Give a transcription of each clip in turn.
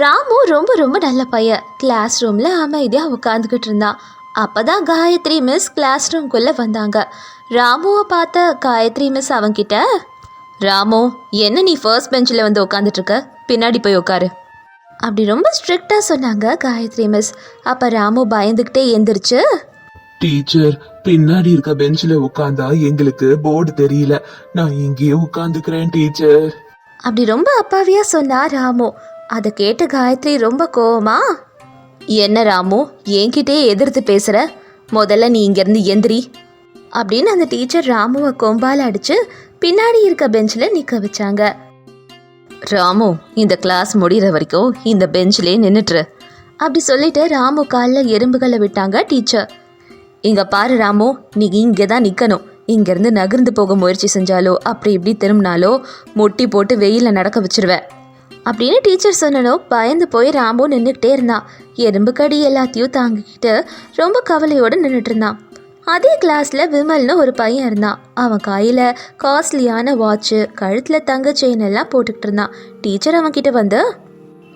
ராமு ரொம்ப ரொம்ப நல்ல பையன். கிளாஸ் ரூமில் அமைதியாக உட்காந்துக்கிட்டு இருந்தான். அப்போ தான் காயத்ரி மிஸ் கிளாஸ் ரூம்குள்ளே வந்தாங்க. ராமுவை பார்த்த காயத்ரி மிஸ் அவன்கிட்ட ராமு என்ன நீ ஃபர்ஸ்ட் பெஞ்சில் வந்து உட்காந்துட்டு இருக்க? பின்னாடி போய் உட்காரு அப்படி ரொம்ப ஸ்ட்ரிக்டாக சொன்னாங்க காயத்ரி மிஸ் அப்போ ராமு பயந்துக்கிட்டே எந்திரிச்சு டீச்சர் பின்னாடி இருக்க பெஞ்சில உட்கார்ந்தா எங்களுக்கு போர்டு தெரியல. நான் இங்கேயே உட்கார்ந்துக்கிறேன் டீச்சர் அப்படி ரொம்ப அப்பாவியா சொன்னா ராமு. அதை கேட்ட காயத்ரி ரொம்ப கோவமா? என்ன ராமு என்கிட்டயே எதிர்த்து பேசுற? முதல்ல நீ இங்கேருந்து எந்திரி. அப்படின்னு அந்த டீச்சர் ராமுவை கொம்பால் அடிச்சு பின்னாடி இருக்க பெஞ்சில் நிற்க வச்சாங்க. ராமு இந்த கிளாஸ் முடிகிற வரைக்கும் இந்த பெஞ்சிலே நின்றுட்டுரு அப்படி சொல்லிட்டு ராமு காலில் எறும்புகளை விட்டாங்க டீச்சர். இங்கே பாரு ராமு நீ இங்கே தான் நிற்கணும் இங்கேருந்து நகர்ந்து போக முயற்சி செஞ்சாலோ அப்படி இப்படி திரும்பினாலோ முட்டி போட்டு வெயிலில் நடக்க வச்சிருவேன் அப்படின்னு டீச்சர் சொன்னனோ பயந்து போய் ராமு நின்றுக்கிட்டே இருந்தான். எறும்பு கடி எல்லாத்தையும் தாங்கிக்கிட்டு ரொம்ப கவலையோடு நின்றுட்டு இருந்தான். அதே கிளாஸில் விமல்னு ஒரு பையன் இருந்தான். அவன் கையில் காஸ்ட்லியான வாட்சு கழுத்தில் தங்க செயின் எல்லாம் போட்டுக்கிட்டு இருந்தான். டீச்சர் அவன்கிட்ட வந்து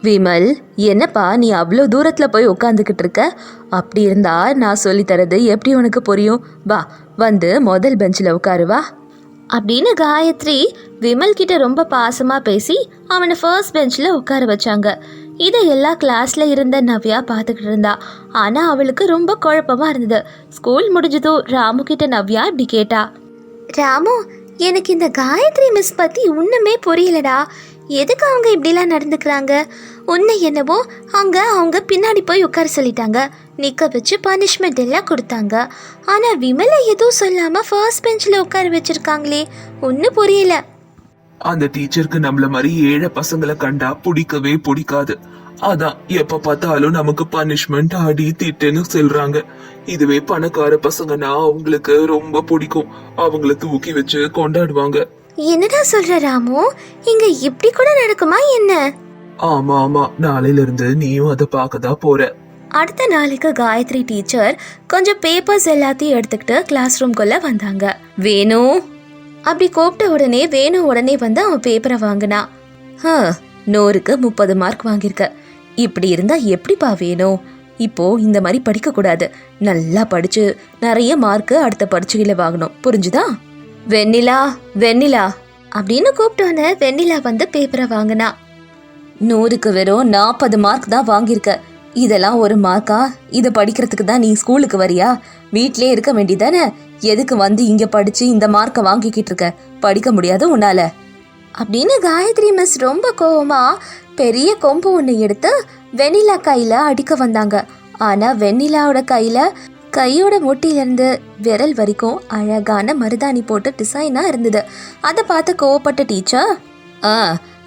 விமல் என்னப்பா நீ அவ்வளோ தூரத்தில் போய் உட்காந்துக்கிட்டு இருக்க? அப்படி இருந்தா நான் சொல்லித்தரது எப்படி உனக்கு புரியும்? வா வந்து முதல் பெஞ்சில் உட்காரு வா. அப்படின்னு காயத்ரி விமல் கிட்ட ரொம்ப பாசமாக பேசி அவனை ஃபர்ஸ்ட் பெஞ்சில் உட்கார வச்சாங்க. இதை எல்லா கிளாஸ்ல இருந்த நவ்யா பார்த்துக்கிட்டு இருந்தா. ஆனால் அவளுக்கு ரொம்ப குழப்பமா இருந்தது. ஸ்கூல் முடிஞ்சதும் ராமு கிட்ட நவ்யா இப்படி கேட்டா. ராமு எனக்கு இந்த காயத்ரி மிஸ் பற்றி ஒன்றுமே புரியலடா. எதுக்கு அவங்க இப்படிலாம் நடந்துக்கிறாங்க? உன்னை என்னவோ அங்கே அவங்க பின்னாடி போய் உட்கார சொல்லிட்டாங்க. நிற்க வச்சு பனிஷ்மெண்ட் எல்லாம் கொடுத்தாங்க. ஆனால் விமலை எதுவும் சொல்லாமல் ஃபர்ஸ்ட் பெஞ்சில் உட்கார வச்சுருக்காங்களே. ஒன்றும் புரியல. அந்த டீச்சருக்கு நம்மள மாதிரி ஏழை பசங்களை கண்டா பிடிக்கவே பிடிக்காது. அதான் எப்ப பார்த்தாலும் நமக்கு பனிஷ்மெண்ட் அடி திட்டுன்னு சொல்றாங்க. இதுவே பணக்கார பசங்கன்னா அவங்களுக்கு ரொம்ப பிடிக்கும். அவங்களுக்கு தூக்கி வச்சு கொண்டாடுவாங்க. என்னடா சொல்ற ராமு? இங்க இப்படி கூட நடக்குமா என்ன? ஆமா ஆமா. நாளையில இருந்து நீயும் அதை பார்க்கதான் போற. அடுத்த நாளைக்கு காயத்ரி டீச்சர் கொஞ்சம் பேப்பர்ஸ் எல்லாத்தையும் எடுத்துக்கிட்டு கிளாஸ் ரூம்குள்ள வந்தாங்க. வேணு? அப்படி கூப்பிட்ட உடனே வேணு உடனே வந்து அவன் பேப்பரை வாங்கினான் "ஹ, நூறுக்கு முப்பது மார்க் வாங்கியிருக்க. இப்படி இருந்தா எப்படிப்பா வேணும் இப்போ இந்த மாதிரி படிக்க கூடாது நல்லா படிச்சு நிறைய மார்க் அடுத்த பரீட்சையில வாங்கணும். புரிஞ்சுதா? வெண்ணிலா வெண்ணிலா அப்படின்னு கூப்பிட்டோன்னே வெண்ணிலா வந்து பேப்பரை வாங்கினா. நூறுக்கு வெறும் நாற்பது மார்க் தான் வாங்கியிருக்க. இதெல்லாம் ஒரு மார்க்கா இதை படிக்கிறதுக்கு தான் நீ ஸ்கூலுக்கு வரியா? வீட்டிலே இருக்க வேண்டியதானே? எதுக்கு வந்து இங்கே படித்து இந்த மார்க்கை வாங்கிக்கிட்டு இருக்க? படிக்க முடியாது உன்னால. அப்படின்னு காயத்ரி மிஸ் ரொம்ப கோவமா பெரிய கொம்பு ஒன்று எடுத்து வெண்ணிலா கையில் அடிக்க வந்தாங்க. ஆனால் வெண்ணிலாவோட கையில் கையோட முட்டியிலேருந்து விரல் வரைக்கும் அழகான மருதாணி போட்டு டிசைனாக இருந்தது. அதை பார்த்து கோவப்பட்ட டீச்சர் ஆ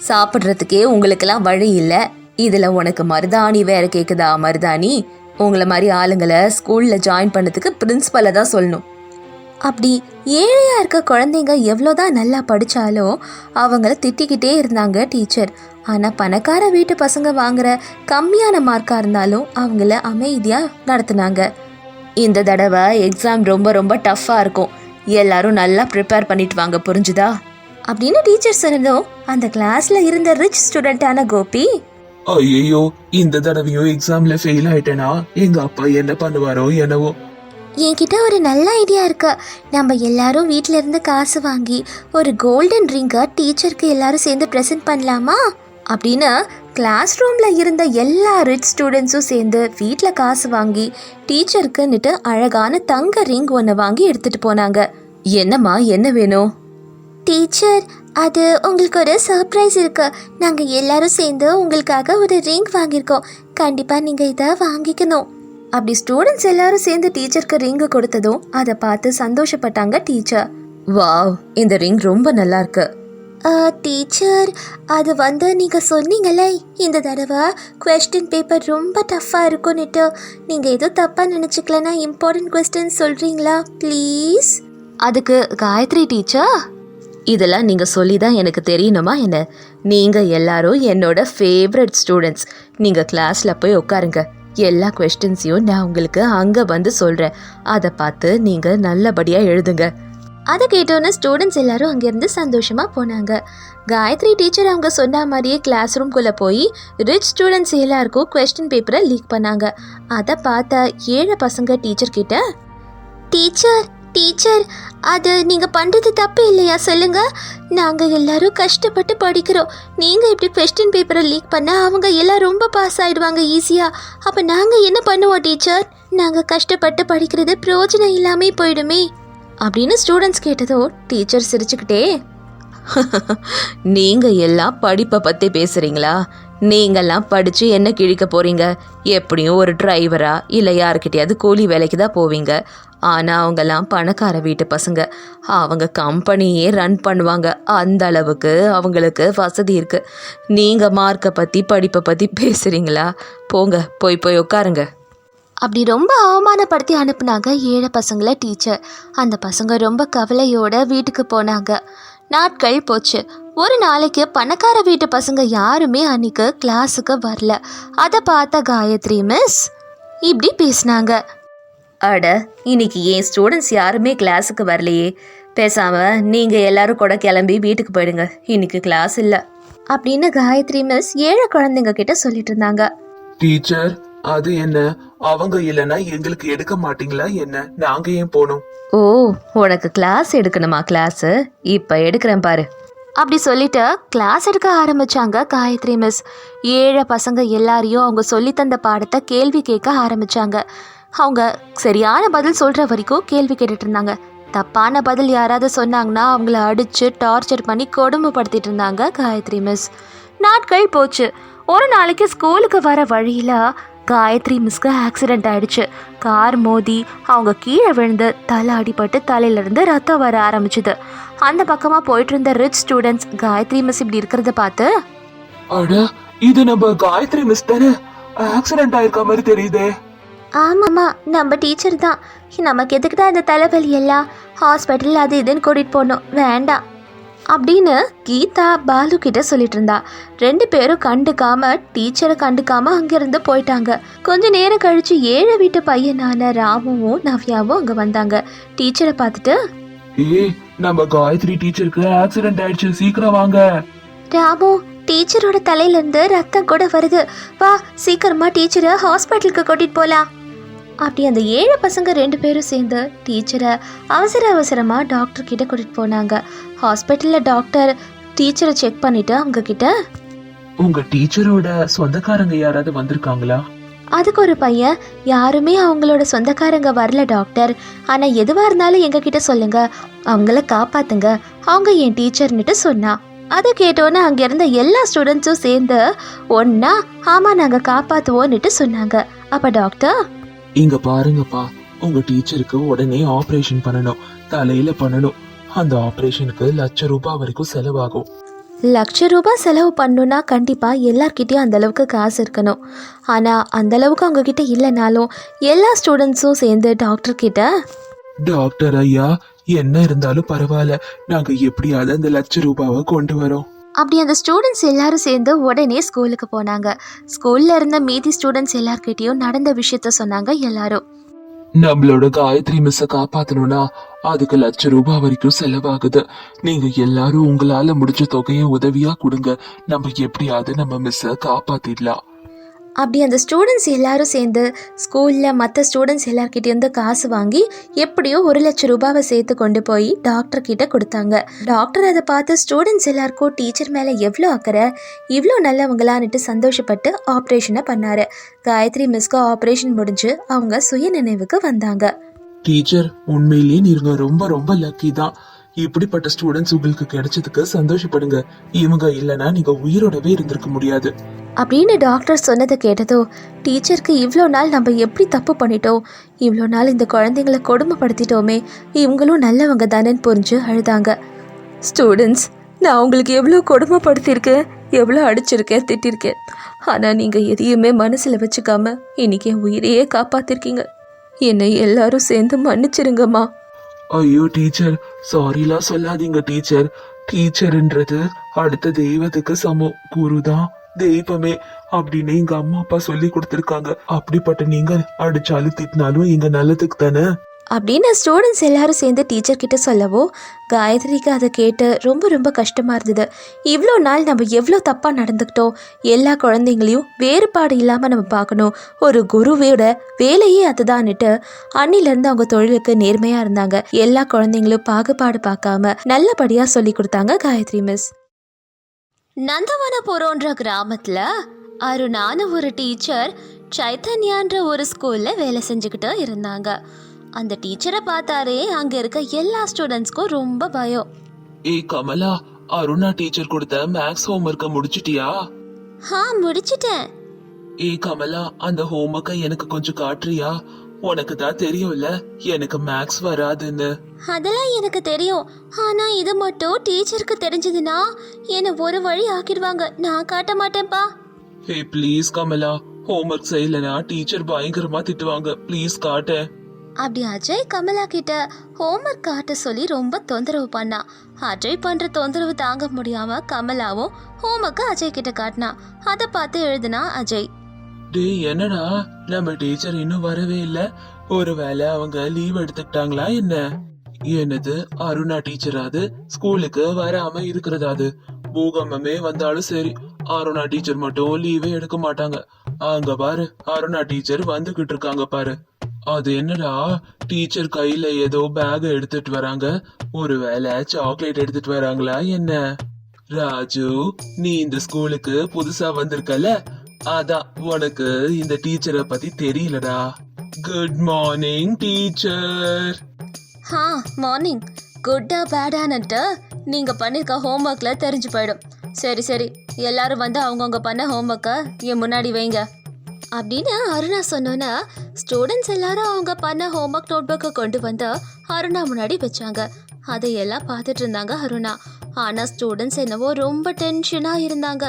சாப்பிட்றதுக்கே உங்களுக்கெல்லாம் வழி இல்லை. இதில் உனக்கு மருதாணி வேற கேட்குதா மருதாணி? உங்களை மாதிரி ஆளுங்களை ஸ்கூலில் ஜாயின் பண்ணதுக்கு பிரின்ஸ்பலை தான் சொல்லணும். அப்படி ஏழையாக இருக்க குழந்தைங்க எவ்வளோதான் நல்லா படித்தாலும் அவங்கள திட்டிக்கிட்டே இருந்தாங்க டீச்சர். ஆனால் பணக்கார வீட்டு பசங்க வாங்குற கம்மியான மார்க்காக இருந்தாலும் அவங்கள அமைதியாக நடத்துனாங்க. இந்த தடவை எக்ஸாம் ரொம்ப ரொம்ப டஃப்பாக இருக்கும். எல்லாரும் நல்லா ப்ரிப்பேர் பண்ணிட்டு வாங்க புரிஞ்சுதா? அப்படின்னு டீச்சர் சொன்னதும் அந்த கிளாஸில் இருந்த ரிச் ஸ்டூடெண்ட்டான கோபி ஐயோ இந்த தடவையும் எக்ஸாம்ல ஃபெயில் ஆயிட்டேனா? எங்க அப்பா என்ன பண்ணுவாரோ என்னவோ? என்கிட்ட ஒரு நல்ல ஐடியா இருக்கு. நம்ம எல்லாரும் வீட்ல இருந்து காசு வாங்கி ஒரு கோல்டன் ரிங்கை டீச்சருக்கு எல்லாரும் சேர்ந்து ப்ரெசென்ட் பண்ணலாமா? அப்படின்னு கிளாஸ் ரூம்ல இருந்த எல்லா ரிச் ஸ்டூடெண்ட்ஸும் சேர்ந்து வீட்டில் காசு வாங்கி டீச்சருக்குன்னுட்டு அழகான தங்க ரிங் ஒன்று வாங்கி எடுத்துட்டு போனாங்க. என்னம்மா என்ன வேணும்? டீச்சர் அது உங்களுக்கு ஒரு சர்ப்ரைஸ் இருக்கு. நாங்கள் எல்லாரும் சேர்ந்து உங்களுக்காக ஒரு ரிங் வாங்கியிருக்கோம். கண்டிப்பாக நீங்கள் இதை வாங்கிக்கணும். அப்படி ஸ்டூடெண்ட்ஸ் எல்லாரும் சேர்ந்து டீச்சருக்கு ரிங்கு கொடுத்ததும் அதை பார்த்து சந்தோஷப்பட்டாங்க டீச்சர் வாவ் இந்த ரிங் ரொம்ப நல்லா இருக்கு. டீச்சர் அது வந்து நீங்கள் சொன்னீங்களே இந்த தடவை கொஸ்டின் பேப்பர் ரொம்ப டஃப்பாக இருக்கும்னுட்டு நீங்கள் எதுவும் தப்பாக நினச்சிக்கலன்னா இம்பார்ட்டன்ட் கொஸ்டின் சொல்கிறீங்களா ப்ளீஸ் அதுக்கு காயத்ரி டீச்சர் இதெல்லாம் நீங்கள் சொல்லி தான் எனக்கு தெரியணுமா என்ன? நீங்கள் எல்லாரும் என்னோட ஃபேவரட் ஸ்டூடெண்ட்ஸ் நீங்கள் கிளாஸில் போய் உட்காருங்க. எல்லா கொஸ்டின்ஸையும் நான் உங்களுக்கு அங்கே வந்து சொல்கிறேன் அதை பார்த்து நீங்கள் நல்லபடியாக எழுதுங்க. அதை கேட்டோன்னே ஸ்டூடெண்ட்ஸ் எல்லாரும் அங்கேருந்து சந்தோஷமாக போனாங்க. காயத்ரி டீச்சர் அவங்க சொன்ன மாதிரியே கிளாஸ் ரூம்குள்ளே போய் ரிச் ஸ்டூடெண்ட்ஸ் எல்லாருக்கும் கொஸ்டின் பேப்பரை லீக் பண்ணாங்க. அதை பார்த்த ஏழை பசங்க டீச்சர் கிட்ட டீச்சர் டீச்சர் அது நீங்கள் பண்ணுறது தப்பு இல்லையா? சொல்லுங்க. நாங்கள் எல்லாரும் கஷ்டப்பட்டு படிக்கிறோம். நீங்கள் இப்படி கொஸ்டின் பேப்பரை லீக் பண்ண அவங்க எல்லாம் ரொம்ப பாஸ் ஆகிடுவாங்க ஈஸியாக அப்போ நாங்கள் என்ன பண்ணுவோம் டீச்சர் நாங்கள் கஷ்டப்பட்டு படிக்கிறது பிரயோஜனம் இல்லாமல் போயிடுமே. அப்படின்னு ஸ்டூடெண்ட்ஸ் கேட்டதோ டீச்சர் சிரிச்சுக்கிட்டே நீங்க எல்லாம் படிப்பை பத்தி பேசுறீங்களா? நீங்கெல்லாம் படிச்சு என்ன கிழிக்க போறீங்க? எப்படியும் ஒரு டிரைவரா இல்ல யாருக்கிட்டயாவது கூலி வேலைக்கு தான் போவீங்க. ஆனா அவங்கெல்லாம் பணக்கார வீட்டு பசங்க. அவங்க கம்பெனியே ரன் பண்ணுவாங்க. அந்த அளவுக்கு அவங்களுக்கு வசதி இருக்கு. நீங்க மார்க்கை பத்தி படிப்பை பத்தி பேசுறீங்களா? போங்க போய் போய் உட்காருங்க. அப்படி ரொம்ப அவமானப்படுத்தி அனுப்புனாங்க ஏழை பசங்களை டீச்சர் அந்த பசங்க ரொம்ப கவலையோட வீட்டுக்கு போனாங்க. நாட்கள் போச்சு. ஒரு நாளைக்கு பணக்கார வீட்டு பசங்க யாருமே அன்னைக்கு கிளாஸுக்கு வரல. அதை பார்த்த காயத்ரி மிஸ் இப்படி பேசினாங்க. அட இன்னைக்கு என் ஸ்டூடெண்ட்ஸ் யாருமே கிளாஸுக்கு வரலையே. பேசாம நீங்க எல்லாரும் கூட கிளம்பி வீட்டுக்கு போயிடுங்க. இன்னைக்கு கிளாஸ் இல்லை. அப்படின்னு காயத்ரி மிஸ் ஏழை குழந்தைங்க கிட்ட சொல்லிட்டு இருந்தாங்க. டீச்சர் அது என்ன? அவங்க இல்லைன்னா எங்களுக்கு எடுக்க மாட்டீங்களா என்ன? நாங்க ஏன் போனோம்? ஓ உனக்கு கிளாஸ் எடுக்கணுமா கிளாஸ் இப்போ எடுக்கிறேன் பாரு. அப்படி சொல்லிட்டு கிளாஸ் எடுக்க ஆரம்பிச்சாங்க காயத்ரி மிஸ் ஏழை பசங்க எல்லாரையும் அவங்க சொல்லி தந்த பாடத்தை கேள்வி கேட்க ஆரம்பிச்சாங்க. அவங்க சரியான பதில் சொல்ற வரைக்கும் கேள்வி கேட்டுட்டு இருந்தாங்க. தப்பான பதில் யாராவது சொன்னாங்கன்னா அவங்கள அடிச்சு டார்ச்சர் பண்ணி கொடுமைப்படுத்திட்டு இருந்தாங்க காயத்ரி மிஸ் நாட்கள் போச்சு. ஒரு நாளைக்கு ஸ்கூலுக்கு வர வழியில காயத்ரி மிஸ்க்கு ஆக்சிடென்ட் ஆயிடுச்சு. கார் மோதி அவங்க கீழே விழுந்து தலை அடிபட்டு தலையிலிருந்து ரத்தம் வர ஆரம்பிச்சுது. அந்த பக்கமா போயிட்டு இருந்த ரிச் ஸ்டூடெண்ட்ஸ் காயத்ரி மிஸ் இப்படி இருக்கிறத பார்த்து அட இது நம்ம காயத்ரி மிஸ் தானே? ஆக்சிடென்ட் ஆயிருக்க மாதிரி தெரியுதே. ஆமாம்மா நம்ம டீச்சர் தான். நமக்கு எதுக்கு தான் இந்த தலைவலி எல்லாம்? ஹாஸ்பிட்டல் அது இதுன்னு கூட்டிகிட்டு போகணும். வேண்டாம். அப்படின்னு கீதா பாலு கிட்ட சொல்லிட்டு இருந்தா. ரெண்டு பேரும் கண்டுக்காம டீச்சரை கண்டுக்காம அங்கிருந்து போயிட்டாங்க. கொஞ்ச நேரம் கழிச்சு ஏழை வீட்டு பையனான ராமுவும் நவ்யாவும் அங்க வந்தாங்க. டீச்சரை பார்த்துட்டு ஏய் நம்ம காயத்ரி டீச்சருக்கு ஆக்சிடென்ட் ஆயிடுச்சு சீக்கிரம் வாங்க. ராமு டீச்சரோட தலையில இருந்து ரத்தம் கூட வருது. வா சீக்கிரமா டீச்சரை ஹாஸ்பிட்டலுக்கு கூட்டிட்டு போலாம். அப்படி அந்த ஏழு பசங்க ரெண்டு பேரும் சேர்ந்து டீச்சரை அவசர அவசரமா டாக்டர் கிட்ட கூட்டிட்டு போனாங்க. ஹாஸ்பிட்டல்ல டாக்டர் டீச்சரை செக் பண்ணிட்டு அவங்க கிட்ட உங்க டீச்சரோட சொந்தக்காரங்க யாராவது வந்திருக்காங்களா? அதுக்கு ஒரு பையன் யாருமே அவங்களோட சொந்தக்காரங்க வரல டாக்டர். ஆனா எதுவா இருந்தாலும் எங்க கிட்ட சொல்லுங்க அவங்கள காப்பாத்துங்க அவங்க என் டீச்சர்னுட்டு சொன்னா. அதை கேட்டோன்னே அங்க இருந்த எல்லா ஸ்டூடெண்ட்ஸும் சேர்ந்து ஒன்னா ஆமா நாங்க காப்பாத்துவோன்னுட்டு சொன்னாங்க. அப்ப டாக்டர் இங்க பாருங்கப்பா உங்க டீச்சருக்கு உடனே ஆபரேஷன் பண்ணணும் தலையில பண்ணணும். அந்த ஆபரேஷனுக்கு லட்ச ரூபாய் வரைக்கும் செலவாகும். லட்ச ரூபாய் செலவு பண்ணணும்னா கண்டிப்பாக எல்லார்கிட்டயும் அந்த அளவுக்கு காசு இருக்கணும். ஆனால் அந்த அளவுக்கு அவங்க கிட்ட இல்லைனாலும் எல்லா ஸ்டூடெண்ட்ஸும் சேர்ந்து டாக்டர் கிட்ட டாக்டர் ஐயா என்ன இருந்தாலும் பரவாயில்ல. நாங்க எப்படியாவது அந்த லட்ச ரூபாவை கொண்டு வரோம். அப்படி அந்த ஸ்டூடெண்ட்ஸ் எல்லாரும் சேர்ந்து உடனே ஸ்கூலுக்கு போனாங்க. ஸ்கூல்ல இருந்த மீதி ஸ்டூடெண்ட்ஸ் எல்லார்கிட்டயும் நடந்த விஷயத்த சொன்னாங்க எல்லாரும். நம்மளோட காயத்ரி மிஸ்ஸை காப்பாத்தணும்னா அதுக்கு லட்ச ரூபாய் வரைக்கும் செலவாகுது. நீங்க எல்லாரும் உங்களால முடிஞ்ச தொகையை உதவியா கொடுங்க. நம்ம எப்படியாவது நம்ம மிஸ்ஸை காப்பாத்திடலாம். அப்படி அந்த ஸ்டூடெண்ட்ஸ் எல்லாரும் சேர்ந்து ஸ்கூலில் மற்ற ஸ்டூடெண்ட்ஸ் எல்லார்கிட்டேருந்து காசு வாங்கி எப்படியோ ஒரு லட்சம் ரூபாவை சேர்த்து கொண்டு போய் டாக்டர் கிட்ட கொடுத்தாங்க. டாக்டர் அதை பார்த்து ஸ்டூடெண்ட்ஸ் எல்லாருக்கும் டீச்சர் மேலே எவ்வளோ அக்கறை இவ்வளோ நல்லவங்களான்னுட்டு சந்தோஷப்பட்டு ஆப்ரேஷனை பண்ணாரு. காயத்ரி மிஸ்க்கு ஆப்ரேஷன் முடிஞ்சு அவங்க சுய நினைவுக்கு வந்தாங்க. டீச்சர் உண்மையிலேயே நீங்க ரொம்ப ரொம்ப லக்கி தான். இப்படிப்பட்ட ஸ்டூடெண்ட்ஸ் உங்களுக்கு கிடைச்சதுக்கு சந்தோஷப்படுங்க. இவங்க இல்லனா நீங்க உயிரோடவே இருந்திருக்க முடியாது. அப்படின்னு டாக்டர் சொன்னதை கேட்டதோ டீச்சருக்கு இவ்வளோ நாள் நம்ம எப்படி தப்பு பண்ணிட்டோம்? இவ்வளோ நாள் இந்த குழந்தைங்கள கொடுமைப்படுத்திட்டோமே இவங்களும் நல்லவங்க தானேன்னு புரிஞ்சு அழுதாங்க. ஸ்டூடெண்ட்ஸ் நான் உங்களுக்கு எவ்வளோ கொடுமைப்படுத்தியிருக்கேன் எவ்வளோ அடிச்சிருக்கேன் திட்டிருக்கேன். ஆனால் நீங்கள் எதையுமே மனசில் வச்சுக்காம இன்னைக்கு என் உயிரையே காப்பாத்திருக்கீங்க. என்னை எல்லாரும் சேர்ந்து மன்னிச்சிருங்கம்மா. ஐயோ டீச்சர். சாரிலாம் சொல்லாதீங்க டீச்சர். டீச்சர்ன்றது அடுத்த தெய்வத்துக்கு சமம். குருதான் தெய்வமே அப்படின்னு எங்க அம்மா அப்பா சொல்லி கொடுத்துருக்காங்க. அப்படிப்பட்ட நீங்க அடிச்சாலும் திட்டினாலும் எங்க நல்லதுக்கு தானே? அப்படின்னு ஸ்டூடெண்ட்ஸ் எல்லாரும் சேர்ந்து டீச்சர் கிட்ட சொல்லவோ காயத்ரிக்கு அதை கேட்டு ரொம்ப ரொம்ப கஷ்டமாக இருந்தது. இவ்வளோ நாள் நம்ம எவ்வளோ தப்பாக நடந்துக்கிட்டோம் எல்லா குழந்தைங்களையும் வேறுபாடு இல்லாமல் நம்ம பார்க்கணும். ஒரு குருவோட வேலையே அதுதான்னுட்டு அன்னிலேருந்து அவங்க தொழிலுக்கு நேர்மையாக இருந்தாங்க. எல்லா குழந்தைங்களும் பாகுபாடு பார்க்காம நல்லபடியாக சொல்லி கொடுத்தாங்க காயத்ரி மிஸ் நந்தவனபுரம்ன்ற கிராமத்தில் அருணான ஒரு டீச்சர் சைத்தன்யான்ற ஒரு ஸ்கூலில் வேலை செஞ்சுக்கிட்டு இருந்தாங்க. அந்த டீச்சரை பார்த்தாரே அங்க இருக்க எல்லா ஸ்டூடெண்ட்ஸ்க்கும் ரொம்ப பயம். ஏய் கமலா அருணா டீச்சர் கொடுத்த மேக்ஸ் ஹோம்ஒர்க்க முடிச்சிட்டியா? ஆ முடிச்சிட்டேன். ஏய் கமலா அந்த ஹோம்ஒர்க்கை எனக்கு கொஞ்சம் காட்டுறியா? உனக்கு தான் தெரியும்ல எனக்கு மேக்ஸ் வராதுன்னு. அதெல்லாம் எனக்கு தெரியும். ஆனா இது மட்டும் டீச்சருக்கு தெரிஞ்சதுன்னா என்னை ஒரு வழி ஆக்கிடுவாங்க. நான் காட்ட மாட்டேன்ப்பா. Hey please Kamala. ஹோம்ஒர்க் செய்யலனா டீச்சர் பயங்கரமா திட்டுவாங்க. ப்ளீஸ் காட்டு அப்படி அஜய் கமலா கிட்ட ஹோம்ஒர்க் காட்ட சொல்லி ரொம்ப தொந்தரவு பண்ணா. அஜய் பண்ற தொந்தரவு தாங்க முடியாம கமலாவும் ஹோம்ஒர்க்கை அஜய் கிட்ட காட்டினா. அதை பார்த்து எழுதுனா அஜய். டேய் என்னடா? நம்ம டீச்சர் இன்னும் வரவே இல்ல. ஒருவேளை அவங்க லீவ் எடுத்துக்கிட்டாங்களா என்ன? என்னது அருணா டீச்சராது ஸ்கூலுக்கு வராம இருக்கிறதாது பூகம்பமே வந்தாலும் சரி அருணா டீச்சர் மட்டும் லீவே எடுக்க மாட்டாங்க. அங்க பாரு அருணா டீச்சர் வந்துகிட்டு இருக்காங்க பாரு. அது என்னடா? டீச்சர் கையில ஏதோ பேக் எடுத்துட்டு வராங்க. ஒருவேளை சாக்லேட் எடுத்துட்டு வராங்களா என்ன? ராஜு நீ இந்த ஸ்கூலுக்கு புதுசா வந்திருக்கல அதான் உனக்கு இந்த டீச்சரை பத்தி தெரியலடா. குட் மார்னிங் டீச்சர் ஹா மார்னிங் குட்டா பேடான்னுட்டு நீங்க பண்ணிருக்க ஹோம்ஒர்க்ல தெரிஞ்சு போயிடும். சரி சரி. எல்லாரும் வந்து அவங்கவுங்க பண்ண ஹோம்ஒர்க்கை என் முன்னாடி வைங்க. அப்படின்னு அருணா சொன்னோன்னா ஸ்டூடெண்ட்ஸ் எல்லாரும் அவங்க பண்ண ஹோம்ஒர்க் நோட்புக்கை கொண்டு வந்து அருணா முன்னாடி வச்சாங்க. அதையெல்லாம் பார்த்துட்டு இருந்தாங்க அருணா. ஆனால் ஸ்டூடெண்ட்ஸ் என்னவோ ரொம்ப டென்ஷனாக இருந்தாங்க.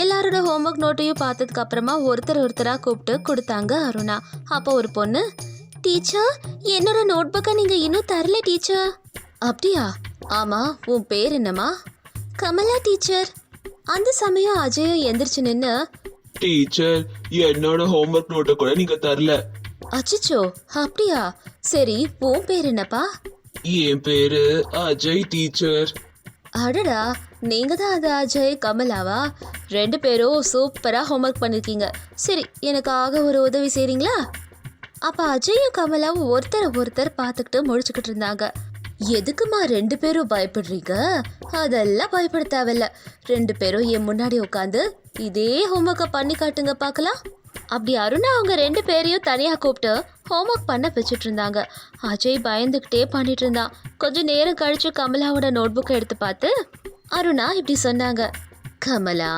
எல்லாரோட ஹோம்ஒர்க் நோட்டையும் பார்த்ததுக்கு அப்புறமா ஒருத்தர் ஒருத்தராக கூப்பிட்டு கொடுத்தாங்க அருணா. அப்போ ஒரு பொண்ணு டீச்சர் என்னோட நோட்புக்கை நீங்கள் இன்னும் தரல டீச்சர். அப்படியா? ஆமாம் உன் பேர் என்னம்மா? கமலா டீச்சர். அந்த சமயம் அஜயும் எந்திரிச்சு நின்று டீச்சர் என்னோட ஹோம்ஒர்க் நோட்டை கூட நீங்க தரல. அச்சிச்சோ அப்படியா? சரி உன் பேர் என்னப்பா? என் பேரு அஜய் டீச்சர். அடடா நீங்க தான் அது அஜய் கமலாவா? ரெண்டு பேரும் சூப்பரா ஹோம்ஒர்க் பண்ணிருக்கீங்க. சரி எனக்காக ஒரு உதவி செய்றீங்களா? அப்ப அஜயும் கமலாவும் ஒருத்தரை ஒருத்தர் பார்த்துக்கிட்டு முடிச்சுக்கிட்டு இருந்தாங்க. எதுக்குமா ரெண்டு பேரும் பயப்படுறீங்க? அதெல்லாம் பயப்பட தேவையில்ல ரெண்டு பேரும் என் முன்னாடி உட்காந்து இதே ஹோம்ஒர்க்கை பண்ணி காட்டுங்க பார்க்கலாம். அப்படி அருணா அவங்க ரெண்டு பேரையும் தனியாக கூப்பிட்டு ஹோம்ஒர்க் பண்ண வச்சுட்டு இருந்தாங்க. அஜய் பயந்துக்கிட்டே பண்ணிட்டு இருந்தான். கொஞ்சம் நேரம் கழிச்சு கமலாவோட நோட்புக்கை எடுத்து பார்த்து அருணா இப்படி சொன்னாங்க. கமலா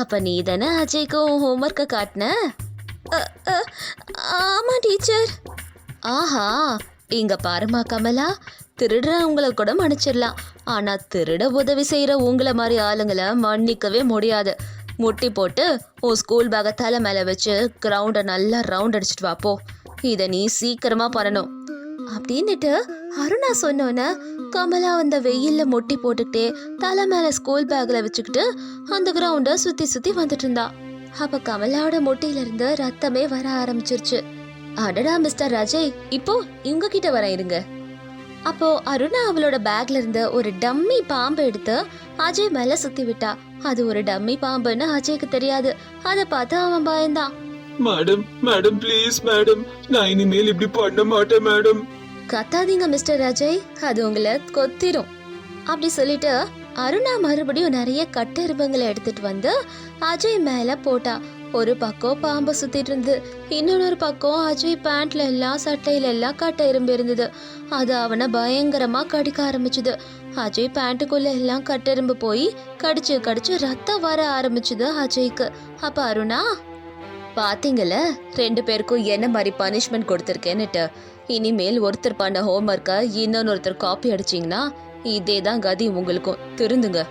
அப்ப நீ தானே அஜய்க்கு ஹோம்ஒர்க்கை காட்டின? ஆமாம் ஆமா டீச்சர். ஆஹா இங்க பாருமா கமலா திருடுறவங்கள கூட மன்னிச்சிடலாம். ஆனா திருட உதவி செய்யற உங்களை மாதிரி ஆளுங்களை மன்னிக்கவே முடியாது. முட்டி போட்டு உன் ஸ்கூல் பேக்கை தலை மேலே வச்சு கிரவுண்டை நல்லா ரவுண்ட் அடிச்சிட்டு வாப்போ இதை நீ சீக்கிரமா பண்ணணும். அப்படின்னுட்டு அருணா சொன்னோன்னே கமலா அந்த வெயிலில் முட்டி போட்டுக்கிட்டே தலை மேலே ஸ்கூல் பேக்கில் வச்சுக்கிட்டு அந்த கிரவுண்டை சுற்றி சுற்றி வந்துட்டு இருந்தா. அப்போ கமலாவோட முட்டியிலிருந்து ரத்தமே வர ஆரம்பிச்சிருச்சு. அடடா மிஸ்டர் ராஜய் இப்போ இவங்க கிட்ட வர இருங்க. அப்போ அருணா அவளோட பேக்ல இருந்து ஒரு டம்மி பாம்பு எடுத்து அஜய் மேல சுத்தி விட்டா. அது ஒரு டம்மி பாம்புன்னு அஜய்க்கு தெரியாது. அதை பார்த்து அவன் பயந்தான். Madam madam please madam. நான் இனிமேல் இப்படி பண்ண மாட்டேன் மேடம். கத்தாதீங்க மிஸ்டர் அஜய். அது உங்களை கொத்திரும். அப்படி சொல்லிட்டு அருணா மறுபடியும் நிறைய கட்டெரும்புங்களை எடுத்துட்டு வந்து அஜய் மேல போட்டா. ஒரு பக்கம் பாம்பு சுத்திட்டு இருந்து இன்னொரு பக்கம் அஜய் பேண்ட்ல எல்லாம் சட்டையில எல்லாம் கட்ட இரும்பு இருந்தது. அது அவனை பயங்கரமா கடிக்க ஆரம்பிச்சுது. அஜய் பேண்ட்டுக்குள்ள எல்லாம் கட்டெரும்பு போய் கடிச்சு கடிச்சு ரத்தம் வர ஆரம்பிச்சுது அஜய்க்கு. அப்ப அருணா பாத்தீங்கல்ல ரெண்டு பேருக்கும் என்ன மாதிரி பனிஷ்மெண்ட் கொடுத்துருக்கேன்னுட்டு. இனிமேல் ஒருத்தர் பண்ண ஹோம்ஒர்க்கை இன்னொருத்தர் காப்பி அடிச்சிங்கன்னா இதே தான் கதி உங்களுக்கும். திருந்துங்க.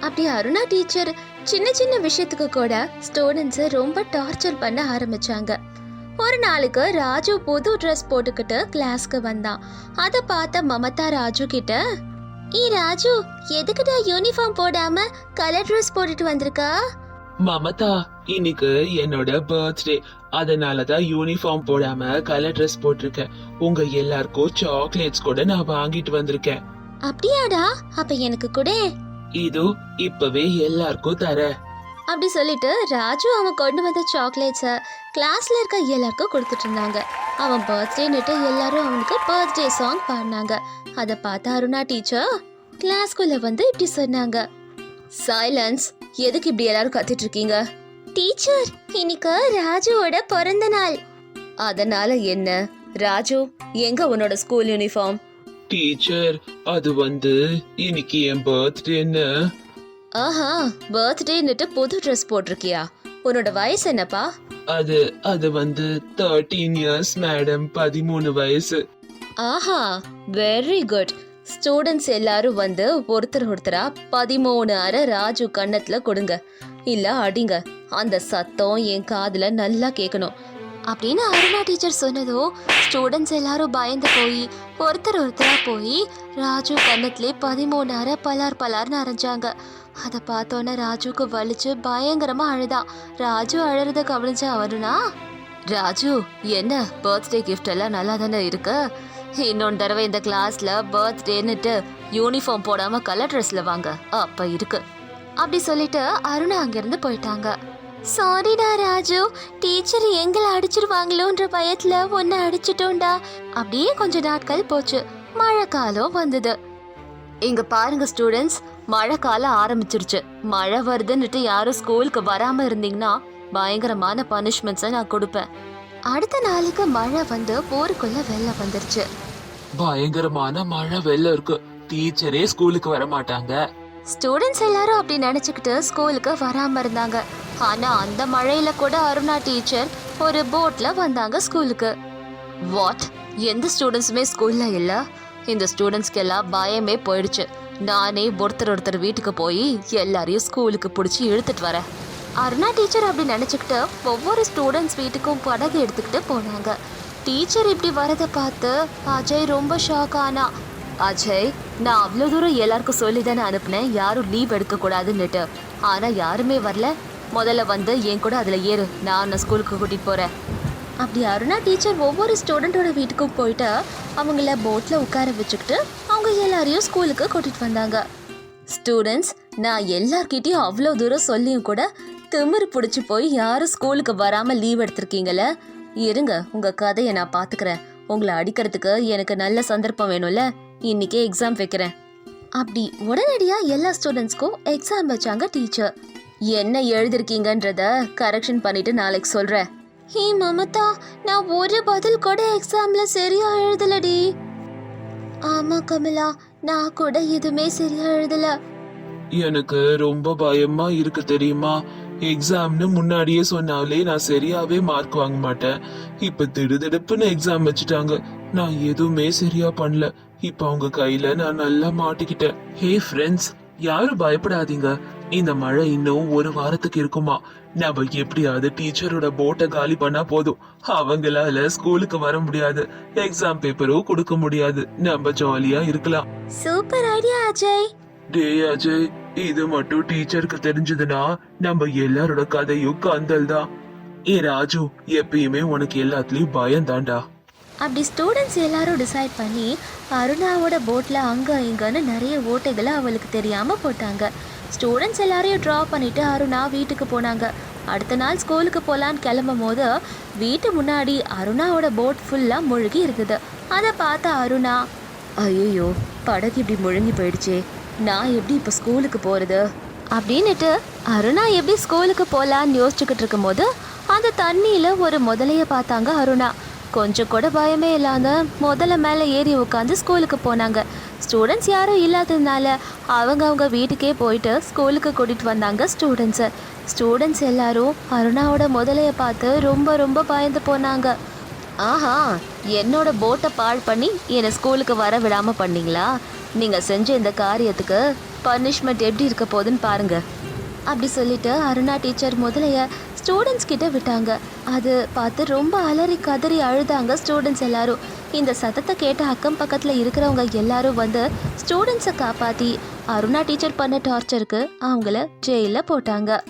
அப்படி அருணா டீச்சர் சின்ன சின்ன விஷயத்துக்கு கூட ஸ்டூடெண்ட்ஸை ரொம்ப டார்ச்சர் பண்ண ஆரம்பிச்சாங்க. ஒரு நாளுக்கு ராஜு புது ட்ரெஸ் போட்டுக்கிட்டு கிளாஸ்க்கு வந்தான். அதை பார்த்த மமதா ராஜு கிட்ட ஈ ராஜு எதுக்குடா யூனிஃபார்ம் போடாம கலர் ட்ரெஸ் போட்டுட்டு வந்திருக்கா? மமதா இன்னைக்கு என்னோட பர்த்டே அதனாலதான் யூனிஃபார்ம் போடாம கலர் ட்ரெஸ் போட்டிருக்கேன். உங்க எல்லாருக்கும் சாக்லேட்ஸ் கூட நான் வாங்கிட்டு வந்திருக்கேன். அப்படியாடா? அப்ப எனக்கு கூட. இது இப்பவே எல்லாருக்கும் தர. அப்படி சொல்லிட்டு ராஜு அவன் கொண்டு வந்த சாக்லேட்ஸை கிளாஸ்ல இருக்க எல்லாருக்கும் கொடுத்துட்டு இருந்தாங்க. அவன் பர்த்டேன்னுட்டு எல்லாரும் அவனுக்கு பர்த்டே சாங் பாடினாங்க. அதை பார்த்த அருணா டீச்சர் கிளாஸ்குள்ள வந்து இப்படி சொன்னாங்க. சைலன்ஸ் எதுக்கு இப்படி எல்லாரும் கத்திட்டு இருக்கீங்க? டீச்சர் இன்னைக்கு ராஜுவோட பிறந்த நாள். அதனால என்ன? ராஜு எங்க உன்னோட ஸ்கூல் யூனிஃபார்ம் டீச்சர் அது வந்து இன்னைக்கு என் பர்த்டேன்னு ஆஹா பர்த்டேன்னுட்டு புது ட்ரெஸ் போட்டிருக்கியா? உன்னோட வயசு என்னப்பா? அது அது வந்து தேர்ட்டீன் இயர்ஸ் மேடம் பதிமூணு வயசு. ஆஹா வெரி குட் ஸ்டூடெண்ட்ஸ் எல்லாரும் வந்து ஒருத்தர் ஒருத்தரா பதிமூணு அரை ராஜு கன்னத்துல கொடுங்க. இல்ல அடிங்க. அந்த சத்தம் என் காதுல நல்லா கேட்கணும் அப்படின்னு அருணா டீச்சர் சொன்னதோ ஸ்டூடெண்ட்ஸ் எல்லாரும் பயந்து போய் ஒருத்தர் ஒருத்தரா போய் ராஜு கன்னத்திலே பதிமூணாயிரம் பலார் பலார்னு அரைஞ்சாங்க. அதை பார்த்தோன்னே ராஜுக்கு வலிச்சு பயங்கரமா அழுதான். ராஜு அழறத கவனிச்ச அவருனா ராஜு என்ன பர்த்டே கிஃப்ட் எல்லாம் நல்லா தானே இருக்கு? இன்னொன்று தடவை இந்த கிளாஸ்ல பர்த்டேன்னுட்டு யூனிஃபார்ம் போடாம கலர் ட்ரெஸ்ல வாங்க அப்ப இருக்கு. அப்படி சொல்லிட்டு அருணா அங்கிருந்து போயிட்டாங்க. சாரிடா ராஜு. டீச்சர் எங்களை அடிச்சிருவாங்களோன்ற பயத்துல ஒன்னு அடிச்சிட்டோம்டா. அப்படியே கொஞ்ச நாட்கள் போச்சு. மழை காலம் வந்தது. இங்க பாருங்க ஸ்டூடெண்ட்ஸ் மழை காலம் ஆரம்பிச்சிருச்சு. மழை வருதுன்னுட்டு யாரும் ஸ்கூலுக்கு வராம இருந்தீங்கன்னா பயங்கரமான பனிஷ்மெண்ட்ஸை நான் கொடுப்பேன். அடுத்த நாளுக்கு மழை வந்து போருக்குள்ள வெள்ளம் வந்துருச்சு. பயங்கரமான மழை வெள்ளம் இருக்கு. டீச்சரே ஸ்கூலுக்கு வர மாட்டாங்க ஸ்டூடெண்ட்ஸ் எல்லாரும் அப்படி நினச்சிக்கிட்டு ஸ்கூலுக்கு வராமல் இருந்தாங்க. ஆனால் அந்த மழையில் கூட அருணா டீச்சர் ஒரு போட்டில் வந்தாங்க ஸ்கூலுக்கு வாட் எந்த ஸ்டூடெண்ட்ஸுமே ஸ்கூலில் இல்லை? இந்த ஸ்டூடெண்ட்ஸ்க்கு எல்லாம் பயமே போயிடுச்சு. நானே ஒருத்தர் ஒருத்தர் வீட்டுக்கு போய் எல்லாரையும் ஸ்கூலுக்கு பிடிச்சி இழுத்துட்டு வரேன். அருணா டீச்சர் அப்படி நினச்சிக்கிட்டு ஒவ்வொரு ஸ்டூடெண்ட்ஸ் வீட்டுக்கும் படகு எடுத்துக்கிட்டு போனாங்க. டீச்சர் இப்படி வரதை பார்த்து அஜய் ரொம்ப ஷாக் ஆனா அஜய் நான் அவ்வளோ தூரம் எல்லாருக்கும் சொல்லி தானே அனுப்புனேன். யாரும் லீவ் எடுக்கக்கூடாதுன்னுட்டு. ஆனால் யாருமே வரல. முதல்ல வந்து என் கூட அதில் ஏறு. நான் உன்னை ஸ்கூலுக்கு கூட்டிகிட்டு போகிறேன் அப்படி அருணா டீச்சர் ஒவ்வொரு ஸ்டூடெண்ட்டோட வீட்டுக்கும் போயிட்டு அவங்கள போட்டில் உட்கார வச்சுக்கிட்டு அவங்க எல்லாரையும் ஸ்கூலுக்கு கூட்டிகிட்டு வந்தாங்க. ஸ்டூடெண்ட்ஸ் நான் எல்லார்கிட்டயும் அவ்வளோ தூரம் சொல்லியும் கூட திமிரு பிடிச்சி போய் யாரும் ஸ்கூலுக்கு வராமல் லீவ் எடுத்திருக்கீங்களே இருங்க உங்கள் கதையை நான் பார்த்துக்கிறேன் உங்களை அடிக்கிறதுக்கு எனக்கு நல்ல சந்தர்ப்பம் வேணும்ல? இன்னைக்கே எக்ஸாம் வைக்கிறேன். அப்படி உடனடியாக எல்லா ஸ்டூடெண்ட்ஸ்க்கும் எக்ஸாம் வச்சாங்க டீச்சர் என்ன எழுதிருக்கீங்கன்றத கரெக்ஷன் பண்ணிட்டு நாளைக்கு சொல்கிறேன் ஹே மமதா நான் ஒரு பதில் கூட எக்ஸாம்ல சரியா எழுதலடி. ஆமா கமலா நான் கூட எதுவுமே சரியா எழுதல. எனக்கு ரொம்ப பயமா இருக்கு தெரியுமா? எக்ஸாம்னு முன்னாடியே சொன்னாலே நான் சரியாவே மார்க் வாங்க மாட்டேன். இப்ப திடுதிடுப்புன்னு எக்ஸாம் வச்சுட்டாங்க. நான் எதுவுமே சரியா பண்ணல. இப்ப அவங்க கையில நான் நல்லா மாட்டிக்கிட்டேன். ஹே ஃப்ரெண்ட்ஸ் யாரும் பயப்படாதீங்க. இந்த மழை இன்னும் ஒரு வாரத்துக்கு இருக்குமா? நம்ம எப்படியாவது டீச்சரோட போட்டை காலி பண்ணா போதும். அவங்களால ஸ்கூலுக்கு வர முடியாது. எக்ஸாம் பேப்பரும் கொடுக்க முடியாது. நம்ம ஜாலியா இருக்கலாம். சூப்பர் ஐடியா அஜய் டே அஜய் இது மட்டும் டீச்சருக்கு தெரிஞ்சதுன்னா நம்ம எல்லாரோட கதையும் கந்தல் தான். ஏ ராஜு எப்பயுமே உனக்கு எல்லாத்துலயும் பயம் தாண்டா அப்படி ஸ்டூடெண்ட்ஸ் எல்லாரும் டிசைட் பண்ணி அருணாவோட போட்டில் அங்கே இங்கன்னு நிறைய ஓட்டைகளை அவளுக்கு தெரியாமல் போட்டாங்க. ஸ்டூடெண்ட்ஸ் எல்லாரையும் ட்ரா பண்ணிட்டு அருணா வீட்டுக்கு போனாங்க. அடுத்த நாள் ஸ்கூலுக்கு போகலான்னு கிளம்பும் போது வீட்டு முன்னாடி அருணாவோட போட் ஃபுல்லாக முழுகி இருந்தது அதை பார்த்த அருணா ஐயோ படகு இப்படி முழுங்கி போயிடுச்சே. நான் எப்படி இப்போ ஸ்கூலுக்கு போகிறது அப்படின்னுட்டு அருணா எப்படி ஸ்கூலுக்கு போகலான்னு யோசிச்சுக்கிட்டு இருக்கும்போது அந்த தண்ணியில் ஒரு முதலைய பார்த்தாங்க அருணா. கொஞ்சம் கூட பயமே இல்லாத முதல்ல மேலே ஏறி உட்காந்து ஸ்கூலுக்கு போனாங்க. ஸ்டூடெண்ட்ஸ் யாரும் இல்லாததுனால அவங்க அவங்க வீட்டுக்கே போயிட்டு ஸ்கூலுக்கு கூட்டிகிட்டு வந்தாங்க ஸ்டூடெண்ட்ஸை ஸ்டூடெண்ட்ஸ் எல்லாரும் அருணாவோட முதலையை பார்த்து ரொம்ப ரொம்ப பயந்து போனாங்க. ஆஹா என்னோட போட்டை பாழ் பண்ணி என்னை ஸ்கூலுக்கு வர விடாமல் பண்ணீங்களா? நீங்கள் செஞ்ச இந்த காரியத்துக்கு பனிஷ்மெண்ட் எப்படி இருக்க போகுதுன்னு பாருங்க. அப்படி சொல்லிட்டு அருணா டீச்சர் முதலைய ஸ்டூடெண்ட்ஸ் கிட்ட விட்டாங்க. அது பார்த்து ரொம்ப அலறி கதறி அழுதாங்க ஸ்டூடெண்ட்ஸ் எல்லாரும். இந்த சத்தத்தை கேட்ட அக்கம் பக்கத்தில் இருக்கிறவங்க எல்லாரும் வந்து ஸ்டூடெண்ட்ஸை காப்பாற்றி அருணா டீச்சர் பண்ண டார்ச்சருக்கு அவங்கள ஜெயிலில் போட்டாங்க.